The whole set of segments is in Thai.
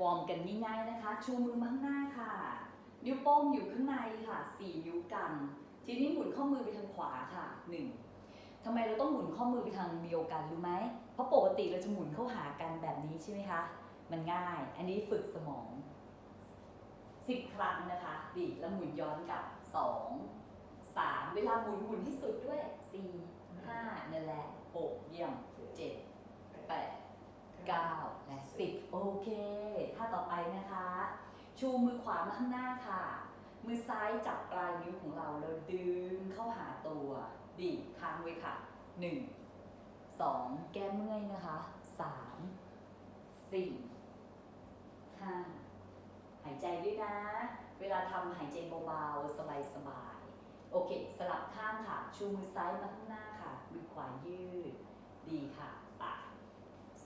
วอร์มกันง่ายๆนะคะ ชูมือมาข้างหน้าค่ะ นิ้วโป้งอยู่ข้างในค่ะ 4 นิ้วกันทีนี้หมุนข้อมือไปทางขวาค่ะ 1 ทำไมเราต้องหมุนข้อมือไปทางเดียวกันรู้ไหม เพราะปกติเราจะหมุนเข้าหากันแบบนี้ใช่ไหมคะ มันง่าย อันนี้ฝึกสมอง 10 ครั้งนะคะดีแล้วหมุนย้อนกลับ 2 3 เวลาหมุนหมุนที่สุดด้วย 4ามาข้างหน้าค่ะ มือซ้ายจับปลายนิ้วของเราแล้วดึงเข้าหาตัวดีบค้างไว้ค่ะ 1 2 แก้เมื่อยนะคะ 3 4 5 หายใจด้วยนะ เวลาทำหายใจเบาๆ สบายๆ โอเค สลับข้างค่ะ ชูมือซ้ายมาข้างหน้าค่ะ มือขวายืด ดีค่ะไป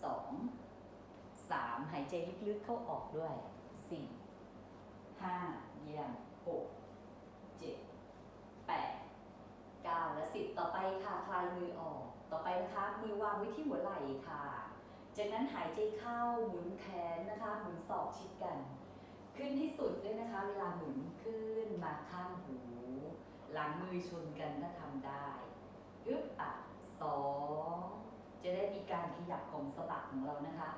สองสามหายใจลึกๆเข้าออกด้วยสี่ ห้าเยี่ยมหกเจ็ดแปดเก้าและสิบต่อไปค่ะคลายมือออก ต่อไปนะคะมือวางไว้ที่หัวไหล่ค่ะ จากนั้นหายใจเข้าหมุนแขนนะคะหมุนศอกชิดกัน ขึ้นที่สุดด้วยนะคะ เวลาหมุนขึ้นมาข้างหู หลังมือชนกันถ้าทำได้อึ๊บอะสองจะได้มีการขยับของสะบักของเรานะคะ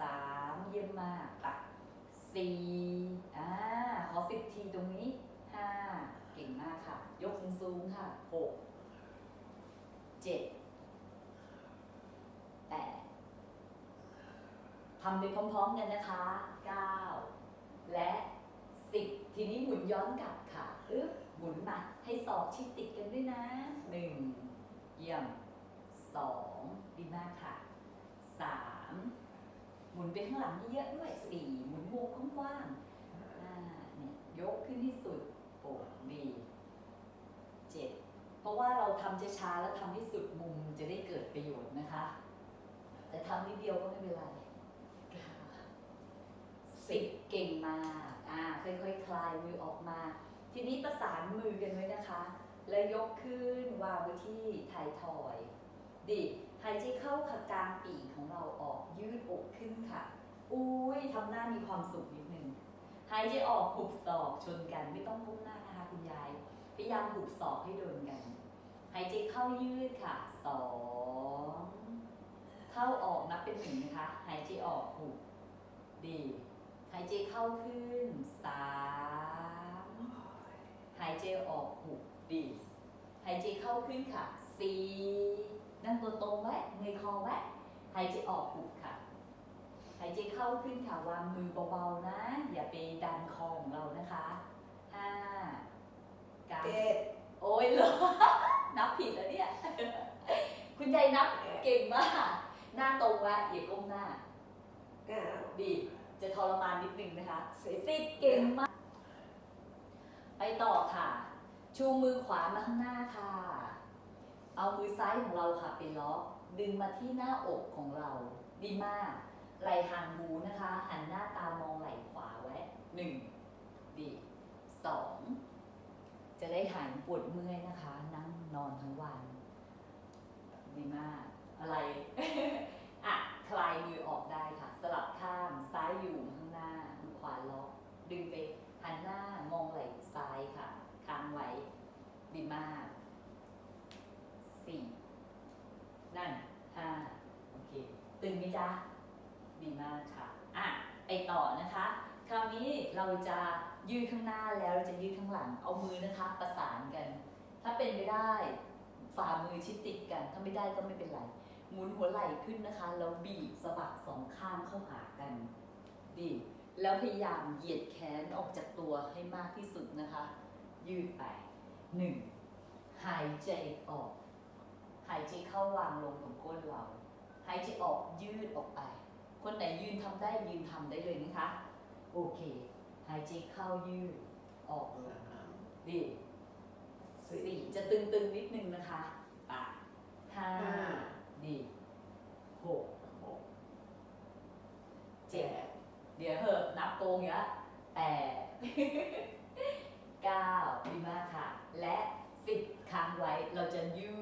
สามเยี่ยมมากปะ สี่อ่าขอสิบทีตรงนี้ห้าเก่งมากค่ะ ยกสูงๆค่ะหกเจ็ดแปดทำไปพร้อมๆกันนะคะเก้าและสิบทีนี้หมุนย้อนกลับค่ะอึ๊บหมุนมาให้ศอกชิดติดกันด้วยนะหนึ่งเยี่ยมสองดีมากค่ะ หมุนไปข้างหลังเยอะด้วยสี่หมุนวงกว้างๆห้าเนี่ยยกขึ้นที่สุดโอ้ดีเจ็ดเพราะว่าเราทำช้าๆแล้วทำที่สุดมุมจะได้เกิดประโยชน์นะคะ แต่ทำนิดเดียวก็ไม่เป็นไรสิบเก่งมากอ่าค่อยๆคลายมือออกมา ทีนี้ประสานมือกันไว้นะคะ แล้วยกขึ้นวางไว้ที่ท้ายทอย ดีหายใจเข้าค่ะกลางปีกของเราออกยืดอกขึ้นค่ะ อุ้ยทำหน้ามีความสุขนิดนึงหายใจออกหุบศอกชนกันไม่ต้องก้มหน้านะคะคุณยาย พยายามหุบศอกให้โดนกัน หายใจเข้ายืดค่ะสองเข้าออกนับเป็นหนึ่งนะคะ หายใจออกหุบดี หายใจเข้าขึ้นสามหายใจออกหุบดี หายใจเข้าขึ้นค่ะสี่ นั่งตัวตรงไว้เงยคอไว้หายใจออกหุบค่ะ หายใจเข้าขึ้นค่ะวางมือเบาๆนะ อย่าไปดันคอของเรานะคะห้าเก้าเจ็ดโอ้ยเหรอนับผิดแล้วเนี่ย คุณยายนับเก่งมาก หน้าตรงไว้อย่าก้มหน้าเก้าดีจะทรมานนิดนึงนะคะสิบเก่งมาก ไปต่อค่ะ ชูมือขวามาข้างหน้าค่ะ เอามือซ้ายของเราค่ะไปล็อกดึงมาที่หน้าอกของเรา ดีมาก ไหล่ห่างหูนะคะ หันหน้าตามองไหล่ขวาไว้หนึ่งดีสองจะได้หายปวดเมื่อยนะคะ นั่งนอนทั้งวัน ดีมาก อะไรอะคลายมือออกได้ค่ะ สลับข้างซ้ายอยู่ข้างหน้ามือขวาล็อกดึงไปหันหน้ามองไหล่ซ้ายค่ะค้างไว้ ดีมาก สี่นั่นห้าโอเค ตึงไหมจ๊ะดีมากค่ะ อะ ไปต่อนะคะ คราวนี้เราจะยืดข้างหน้าแล้วเราจะยืดข้างหลัง เอามือนะคะ ประสานกัน ถ้าเป็นไปได้ ฝ่ามือชิดติดกัน ถ้าไม่ได้ก็ไม่เป็นไร หมุนหัวไหล่ขึ้นนะคะ แล้วบีบสะบักสองข้างเข้าหากัน ดี แล้วพยายามเหยียดแขนออกจากตัวให้มากที่สุดนะคะ ยืดไปหนึ่งหายใจออก หายใจเข้าวางลงตรงก้นเรา หายใจออกยืดออกไป คนไหนยืนทำได้ยืนทำได้เลยนะคะ โอเค หายใจเข้ายืดออกลงสามดีสี่สี่จะตึงๆนิดนึงนะคะปะห้าห้าดีหกหกเจ็ดเดี๋ยวเหอะนับโกงเยอะแปดเก้าดีมากค่ะ และสิบ ค้างไว้เราจะยื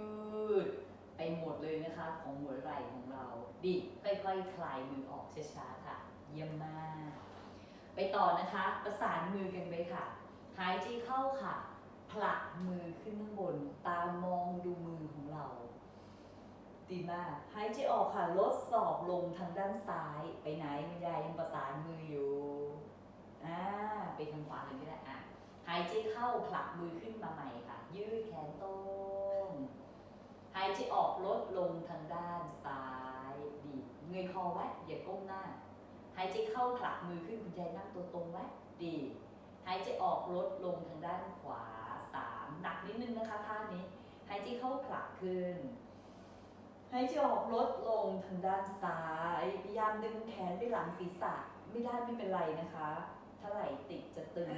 ดไปหมดเลยนะคะของหัวไหล่ของเรา ดีค่อยๆคลายมือออกช้าๆค่ะ เยี่ยมมาก ไปต่อนะคะ ประสานมือกันไปค่ะ หายใจเข้าค่ะผลักมือขึ้นข้างบน ตามองดูมือของเรา ดีมาก หายใจออกค่ะ ลดศอกลงทางด้านซ้าย ไปไหนคุณยายยังประสานมืออยู่ อ่า ไปทางขวาเลยก็ได้อะ หายใจเข้าผลักมือขึ้นมาใหม่ค่ะ ยืดแขนตรง หายใจออกลดลงทางด้านซ้ายดีเงยคอไว้อย่าก้มหน้า หายใจเข้าผลักมือขึ้นคุณยายนั่งตัวตรงไว้ดีหายใจออกลดลงทางด้านขวาสามหนักนิดนึงนะคะท่านี้ หายใจเข้าผลักขึ้นหายใจออกลดลงทางด้านซ้ายพยายามดึงแขนไปหลังศีรษะ ไม่ได้ไม่เป็นไรนะคะ ถ้าไหล่ติดจะตึง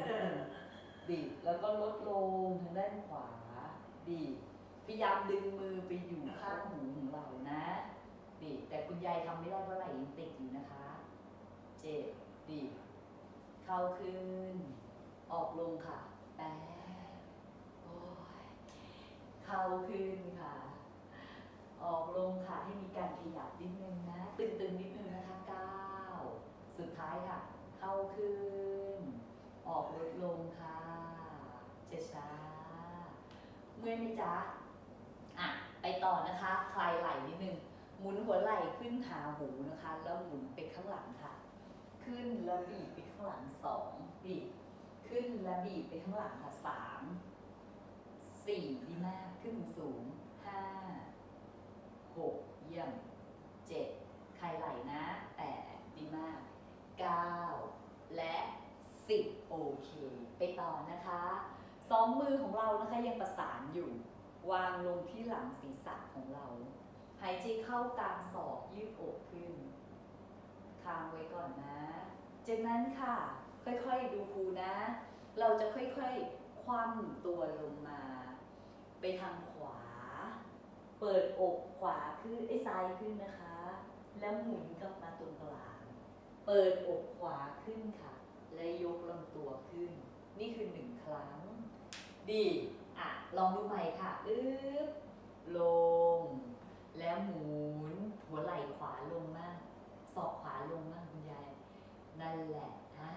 ดนึงดีแล้วก็ลดลงทางด้านขวา ดีพยายามดึงมือไปอยู่ข้างหูของเรานะดีแต่คุณยายทำไม่ได้เพราะไหล่ยังติดอยู่นะคะ เจ็บดีเข้าขึ้น ออกลงค่ะแปดโอ้ยเข้าขึ้นค่ะ ออกลงค่ะให้มีการขยับนิดนึงนะ ตึงๆนิดนึงนะคะเก้าสุดท้ายค่ะ เข้าขึ้น ออกลดลงค่ะช้าเมื่อยไหมจ๊ะอะไปต่อนะคะคลายไหล่นิดนึงหมุนหัวไหล่ขึ้นหาหูนะคะ แล้วหมุนไปข้างหลังค่ะ ขึ้นแล้วบีบไปข้างหลังสองบีบขึ้นแล้วบีบไปข้างหลังค่ะสามสี่ดีมากขึ้นสูงห้าหกเยี่ยมเจ็ดคลายไหล่นะแปดดีมากเก้าและสิบ โอเค ไปต่อนะคะ สองมือของเรานะคะยังประสานอยู่ วางลงที่หลังศีรษะของเรา หายใจเข้ากลางศอกยืดอกขึ้น ค้างไว้ก่อนนะ จากนั้นค่ะ ค่อยๆดูครูนะ เราจะค่อยๆ คว่ำตัวลงมา ไปทางขวา เปิดอกขวาขึ้นไอ้ซ้ายขึ้นนะคะ แล้วหมุนกลับมาตรงกลาง เปิดอกขวาขึ้นค่ะ และยกลำตัวขึ้น นี่คือหนึ่งครั้ง ดีอะลองดูใหม่ค่ะอึ๊บลง แล้วหมุนหัวไหล่ขวาลงมากศอกขวาลงมากคุณยายนั่นแหละอ่า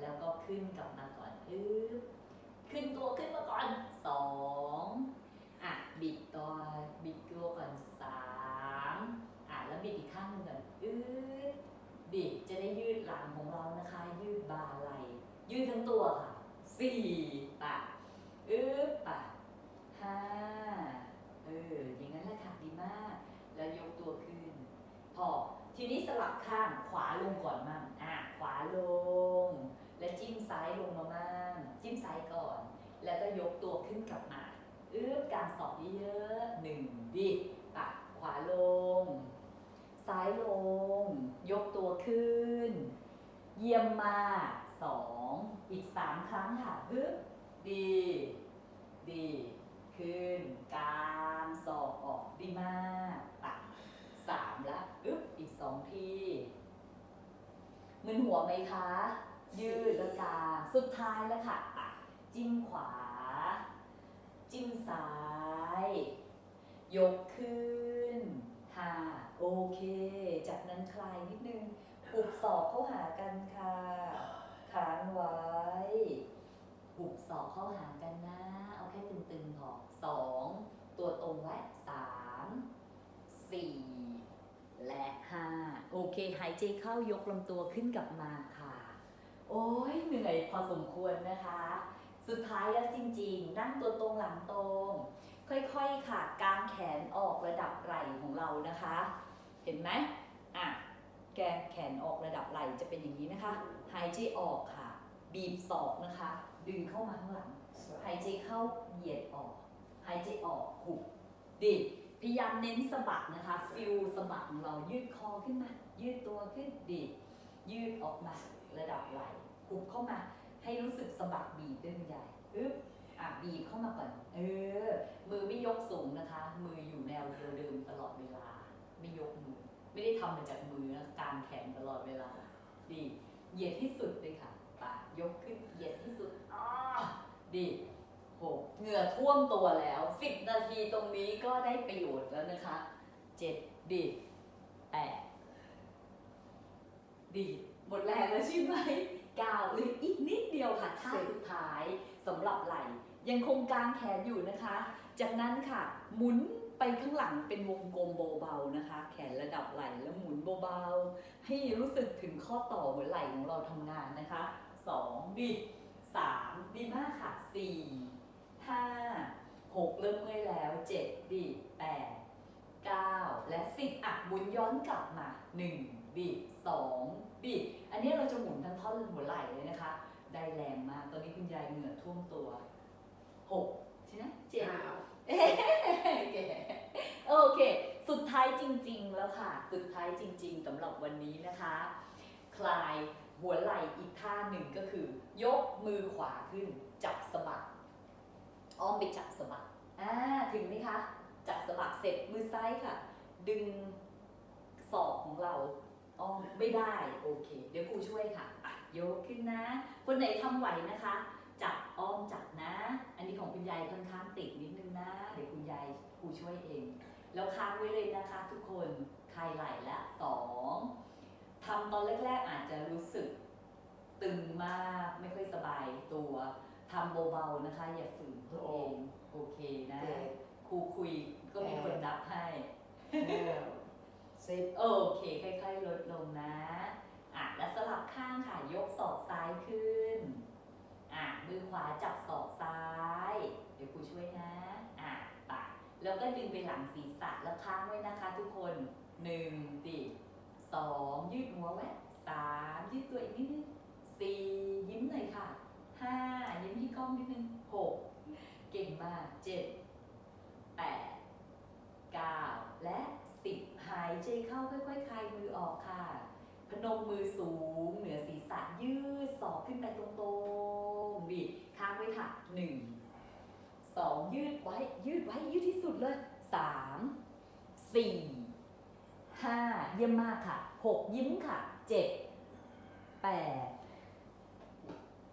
แล้วก็ขึ้นกลับมาก่อนอึ๊บ สี่ปะอึ๊บปะห้าเอออย่างนั้นแหละค่ะดีมาก แล้วยกตัวขึ้น พอ ทีนี้สลับข้างขวาลงก่อนมั่งอะขวาลง และจิ้มซ้ายลงมามั่งจิ้มซ้ายก่อน แล้วก็ยกตัวขึ้นกลับมาอึ๊บกางศอกเยอะๆหนึ่งดิปะขวาลง ซ้ายลง ยกตัวขึ้น เยี่ยมมากสอง อีกสามครั้งค่ะฮึบดี ดี ขึ้น กางศอกออกดีมากปะสามละอึ๊บอีกสองทีมึนหัวไหมคะ ยืดแล้วกางสุดท้ายแล้วค่ะปะจิ้มขวา จิ้มซ้าย ยกขึ้นห้าโอเค จากนั้นคลายนิดนึงหุบศอกเข้าหากันค่ะ ค้างไว้ หุบศอกเข้าหากันนะ เอาแค่ตึงๆพอสองตัวตรงไว้สามสี่และห้าโอเคหายใจเข้ายกลำตัวขึ้นกลับมาค่ะ โอ้ยเหนื่อยพอสมควรนะคะ สุดท้ายแล้วจริงๆ นั่งตัวตรงหลังตรง ค่อยๆค่ะกางแขนออกระดับไหล่ของเรานะคะ เห็นไหมอะแกแขนออกระดับไหล่จะเป็นอย่างนี้นะคะ หายใจออกค่ะ บีบศอกนะคะ ดึงเข้ามาข้างหลัง หายใจเข้าเหยียดออก หายใจออกหุบดิพยายามเน้นสะบักนะคะ ฟิลสะบักของเรายืดคอขึ้นมา ยืดตัวขึ้นดิยืดออกมาระดับไหล่หุบเข้ามา ให้รู้สึกสะบักบีบด้วยคุณยายอึ๊บอะบีบเข้ามาก่อนเออ มือไม่ยกสูงนะคะ มืออยู่แนวเดิมๆตลอดเวลา ไม่ยกมือ ไม่ได้ทำมาจากมือนะกางแขนตลอดเวลา ดี เหยียดที่สุดเลยค่ะปะยกขึ้นเหยียดที่สุดอ้อดีหกเหงื่อท่วมตัวแล้วสิบนาทีตรงนี้ก็ได้ประโยชน์แล้วนะคะเจ็ดดีแปดดีหมดแรงแล้วใช่ไหม9หรืออีกนิดเดียวค่ะท่าสุดท้ายสำหรับไหล่ยังคงกางแขนอยู่นะคะ จากนั้นค่ะ หมุน ไปข้างหลังเป็นวงกลมเบาๆนะคะ แขนระดับไหล่แล้วหมุนเบาๆ ให้รู้สึกถึงข้อต่อหัวไหล่ของเราทำงานนะคะสองดีสามดีมากค่ะสี่ห้าหกเริ่มเมื่อยแล้วเจ็ดดีแปดเก้าและสิบอะหมุนย้อนกลับมาหนึ่งบีสองบีอันนี้เราจะหมุนทั้งท่อนหัวไหล่เลยนะคะ ได้แรงมาก ตอนนี้คุณยายเหงื่อท่วมตัวหกใช่ไหมเจ็ดเอเคโอ เค สุดท้ายจริง ๆ แล้วค่ะ สุดท้ายจริง ๆสำหรับวันนี้นะคะ คลายหัวไหล่อีกท่าหนึ่งก็คือ ยกมือขวาขึ้น จับสะบักอ้อมไปจับสะบักอ่าถึงไหมคะ จับสะบักเสร็จมือซ้ายค่ะ ดึงศอกของเราอ้อมไม่ได้โอเค เดี๋ยวครูช่วยค่ะอะยกขึ้นนะ คนไหนทำไหวนะคะจับอ้อมจับนะ อันนี้ของคุณยายค่อนข้างติดนิดนึงนะ เดี๋ยวคุณยายครูช่วยเอง แล้วค้างไว้เลยนะคะทุกคนคลายไหล่ละสองทำตอนแรกๆอาจจะรู้สึกตึงมากไม่ค่อยสบายตัวทำเบาๆนะคะ อย่าฝืนตัวเองโอเคนะ เจ็ด ครูคุยก็มีคนนับให้ เก้าสิบ โอเค ค่อยๆ ลดลงนะ อะ แล้วสลับข้างค่ะ ยกศอกซ้ายขึ้น อะ มือขวาจับศอกซ้าย เดี๋ยวครูช่วยนะ อะปะ แล้วก็ดึงไปหลังศีรษะแล้วค้างไว้นะคะทุกคนหนึ่งดิสองยืดหัวไว้สามยืดตัวอีกนิดนึงสี่ยิ้มหน่อยค่ะห้ายิ้มที่กล้องนิดนึงหกเก่งมากเจ็ดแปด9และ10หายใจเข้าค่อยๆคลายมือออกค่ะ พนมมือสูง เหนือศีรษะยืดศอกขึ้นไปตรงๆบีบค้างไว้ค่ะ1 2ยืดไว้ยืดไว้ยืดที่ สุดเลย3 4 5เยี่ยมมากค่ะ6ยิ้มค่ะ7 8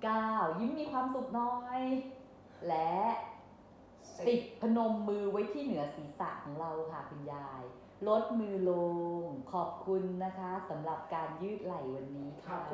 9ยิ้มมีความสุขหน้อย และสิบพนมมือไว้ที่เหนือศีรษะของเราค่ะคุณยาย ลดมือลง ขอบคุณนะคะสำหรับการยืดไหล่วันนี้ขอบค่ะคุณ